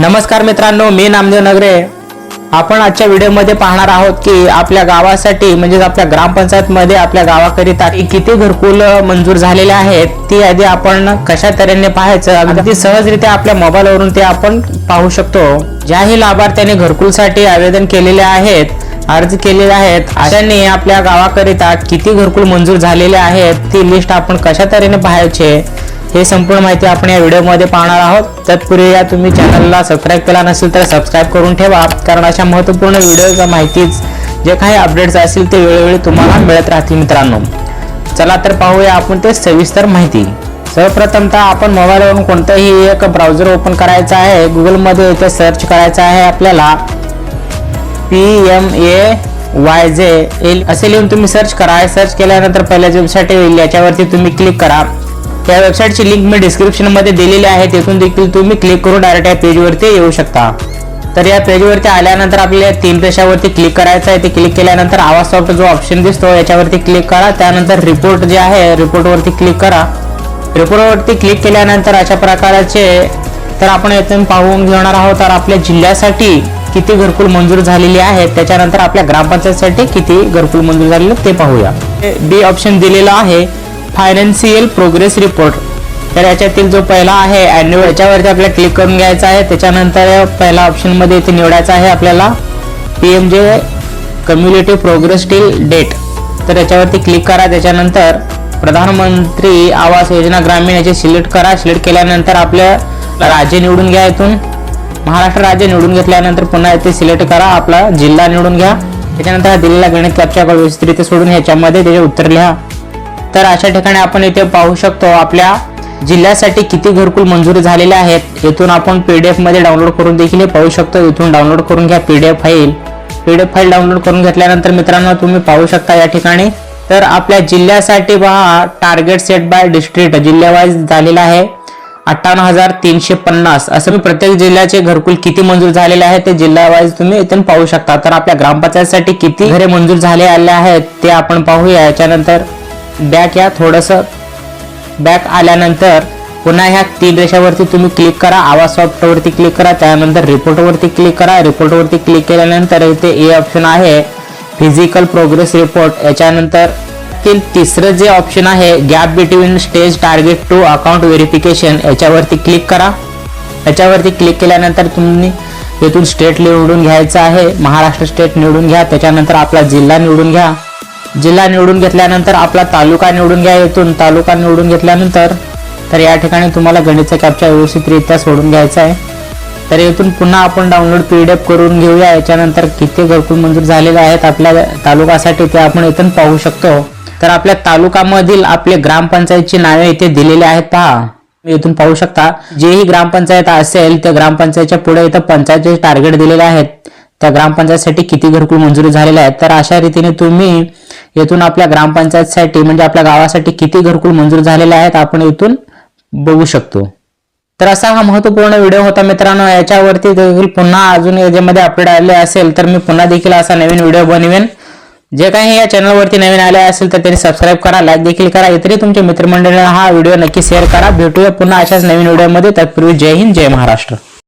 नमस्कार मित्रांनो मी नामदेव नगरे. आपण आजच्या व्हिडिओमध्ये पाहणार आहोत की आपल्या गावासाठी म्हणजेच आपल्या ग्रामपंचायतमध्ये आपल्या गावाकरिता किती घरकुल मंजूर झालेले आहेत ती यादी आपण कशा तऱ्हेने पाहायचं अगदी सहजरित्या आपल्या मोबाईलवरून ते आपण पाहू शकतो. ज्याही लाभार्थ्यांनी घरकुलसाठी आवेदन केलेले आहेत अर्ज केलेले आहेत अशांनी आपल्या गावाकरिता किती घरकुल मंजूर झालेले आहेत ती लिस्ट आपण कशा तऱ्हेने पाहायचे हे संपूर्ण माहिती आपण या व्हिडिओमध्ये पाहणार आहोत. तत्पूर्वी या तुम्ही चॅनलला सबस्क्राईब केला नसेल तर सबस्क्राईब करून ठेवा कारण अशा महत्त्वपूर्ण व्हिडिओच्या माहितीच जे काही अपडेट्स असतील ते वेळोवेळी तुम्हाला मिळत राहतील मित्रांनो. चला तर पाहूया आपण ते सविस्तर माहिती. सर्वप्रथमतः आपण मोबाईलवरून कोणतंही एक ब्राउझर ओपन करायचं आहे. गुगलमध्ये येथे सर्च करायचं आहे आपल्याला. P M A Y J L असे लिहून तुम्ही सर्च करा. सर्च केल्यानंतर पहिल्या वेबसाईट येईल. याच्यावरती तुम्ही क्लिक करा. त्या वेबसाईटची लिंक मी डिस्क्रिप्शनमध्ये दिलेली आहे. तिथून देखील तुम्ही क्लिक करून डायरेक्ट या पेजवरती येऊ शकता. तर या पेजवरती आल्यानंतर आपल्याला तीन रेषावरती क्लिक करायचं आहे. ते क्लिक केल्यानंतर आवाज सॉफ्ट जो ऑप्शन दिसतो याच्यावरती क्लिक करा. त्यानंतर रिपोर्ट जे आहे रिपोर्टवरती क्लिक करा. रिपोर्टवरती क्लिक केल्यानंतर अशा प्रकारचे तर आपण येथून पाहून घेणार आहोत. तर आपल्या जिल्ह्यासाठी किती घरकुल मंजूर झालेली आहेत त्याच्यानंतर आपल्या ग्रामपंचायतसाठी किती घरकुल मंजूर झालेले ते पाहूया. बी ऑप्शन दिलेलं आहे. Financial progress report. तर याच्यातील जो पहिला आहे अॅन्युअल याच्यावरती आपल्याला क्लिक करून घ्यायचा आहे. त्याच्यानंतर पहिला ऑप्शनमध्ये इथे निवडायचा आहे आपल्याला P M J community progress till date तर याच्यावरती क्लिक करा. त्याच्यानंतर प्रधानमंत्री आवास योजना ग्रामीण याचे सिलेक्ट करा. सिलेक्ट केल्यानंतर आपल्या राज्य निवडून घ्या इथून. महाराष्ट्र राज्य निवडून घेतल्यानंतर पुन्हा इथे सिलेक्ट करा. आपला जिल्हा निवडून घ्या. त्याच्यानंतर हा दिलेला गणित कॅप्चा विस्तृत व्यवस्थित सोडून ह्याच्यामध्ये त्याचे उत्तर लिहा. तर अशा ठिकाणी आपण इथे पाहू शकतो आपल्या जिल्ह्यासाठी किती घरकुल मंजूर झालेले आहेत. इथून आपण पी डी एफमध्ये डाउनलोड करून देखील हे पाहू शकतो. इथून डाउनलोड करून घ्या P D F file P D F file download करून घेतल्यानंतर मित्रांनो तुम्ही पाहू शकता या ठिकाणी. तर आपल्या जिल्ह्यासाठी पहा टार्गेट सेट बाय डिस्ट्रिक्ट जिल्ह्यावाईज झालेला आहे. अठ्ठावन्न हजार तीनशे पन्नास. असं मी प्रत्येक जिल्ह्याचे घरकुल किती मंजूर झालेले आहे ते जिल्हा वाईज तुम्ही इथून पाहू शकता. तर आपल्या ग्रामपंचायतसाठी किती घरे मंजूर झाले आले आहेत ते आपण पाहूया. याच्यानंतर बॅक या थोडंसं बॅक आल्यानंतर पुन्हा ह्या तीन रेषावरती तुम्ही क्लिक करा. आवाज सॉफ्टवरती क्लिक करा. त्यानंतर रिपोर्टवरती क्लिक करा. रिपोर्टवरती क्लिक केल्यानंतर इथे ए ऑप्शन आहे. फिजिकल प्रोग्रेस रिपोर्ट याच्यानंतर तील तिसरं जे ऑप्शन आहे gap between stage target to account verification याच्यावरती क्लिक करा. याच्यावरती क्लिक केल्यानंतर तुम्ही येथून स्टेट निवडून घ्यायचं आहे. महाराष्ट्र स्टेट निवडून घ्या. त्याच्यानंतर आपला जिल्हा निवडून घ्या. जिल्हा निवडून घेतल्यानंतर आपला तालुका निवडून घ्या येथून तालुका निवडून घेतल्यानंतर तर या ठिकाणी तुम्हाला गणितचा कॅप्चा व्यवस्थितरित्या सोडून घ्यायचा आहे. तर येथून पुन्हा आपण डाउनलोड पी डी एफ करून घेऊया. याच्यानंतर किती घरकुल मंजूर झालेले आहेत आपल्या तालुकासाठी ते आपण इथून पाहू शकतो. तर आपल्या तालुकामधील आपले ग्रामपंचायतची नावे इथे दिलेली आहेत. पहा. इथून पाहू शकता. जेही ग्रामपंचायत असेल त्या ग्रामपंचायतच्या पुढे इथं पंचायतचे टार्गेट दिलेले आहेत. त्या ग्रामपंचायतसाठी किती घरकुल मंजुरी झालेले आहेत. तर अशा रीतीने तुम्ही येथून आपल्या ग्रामपंचायतसाठी म्हणजे आपल्या गावासाठी किती घरकुल मंजूर झालेले आहेत आपण इथून बघू शकतो. तर असा हा महत्त्वपूर्ण व्हिडिओ होता मित्रांनो. याच्यावरती देखील पुन्हा अजून याच्यामध्ये अपडेट आले असेल तर मी पुन्हा देखील असा नवीन व्हिडिओ बनवेन. जे काही या चॅनलवरती नवीन आले असेल तर त्यांनी सबस्क्राईब करा लाईक देखील करा. इतरही तुमच्या मित्रमंडळींना हा व्हिडिओ नक्की शेअर करा. भेटूया पुन्हा अशाच नवीन व्हिडिओमध्ये. तत्पूर्वी जय हिंद जय महाराष्ट्र.